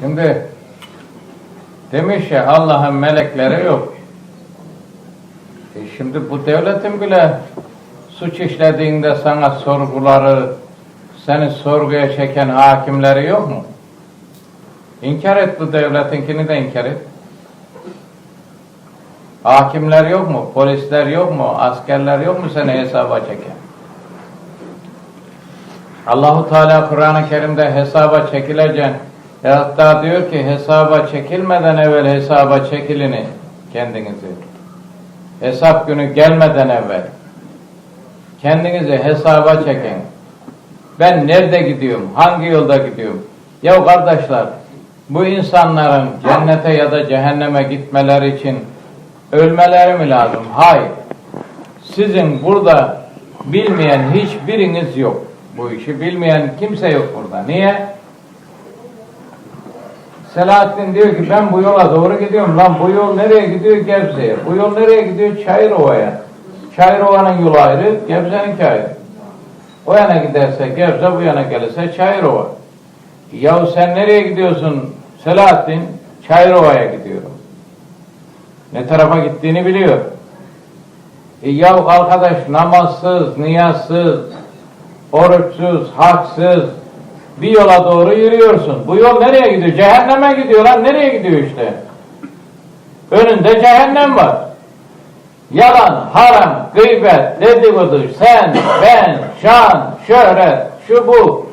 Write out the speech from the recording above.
Şimdi demiş ya Allah'ın melekleri yok. E şimdi bu devletin bile suç işlediğinde sana sorguları, seni sorguya çeken hakimleri yok mu? İnkar et bu devletinkini de inkar et. Hakimler yok mu? Polisler yok mu? Askerler yok mu seni hesaba çeken? Allahu Teala Kur'an-ı Kerim'de hesaba çekileceğin hatta diyor ki hesaba çekilmeden evvel hesaba çekilini kendinizi. Hesap günü gelmeden evvel kendinizi hesaba çekin. Ben nerede gidiyorum? Hangi yolda gidiyorum? Ya kardeşler bu insanların cennete ya da cehenneme gitmeleri için ölmeleri mi lazım? Hayır. Sizin burada bilmeyen hiçbiriniz yok. Bu işi bilmeyen kimse yok burada. Niye? Selahattin diyor ki ben bu yola doğru gidiyorum. Lan bu yol nereye gidiyor? Gebze'ye. Bu yol nereye gidiyor? Çayırova'ya. Çayırova'nın yolu ayrı, Gebze'ninki ayrı. O yana giderse Gebze, bu yana gelirse Çayırova. Yahu sen nereye gidiyorsun Selahattin? Çayırova'ya gidiyorum. Ne tarafa gittiğini biliyor. E yahu arkadaş namazsız, niyazsız, oruçsuz, haksız bir yola doğru yürüyorsun. Bu yol nereye gidiyor? Cehenneme gidiyor lan. Nereye gidiyor işte? Önünde cehennem var. Yalan, haram, gıybet, dedikodu, sen, ben, şan, şöhret, şu bu.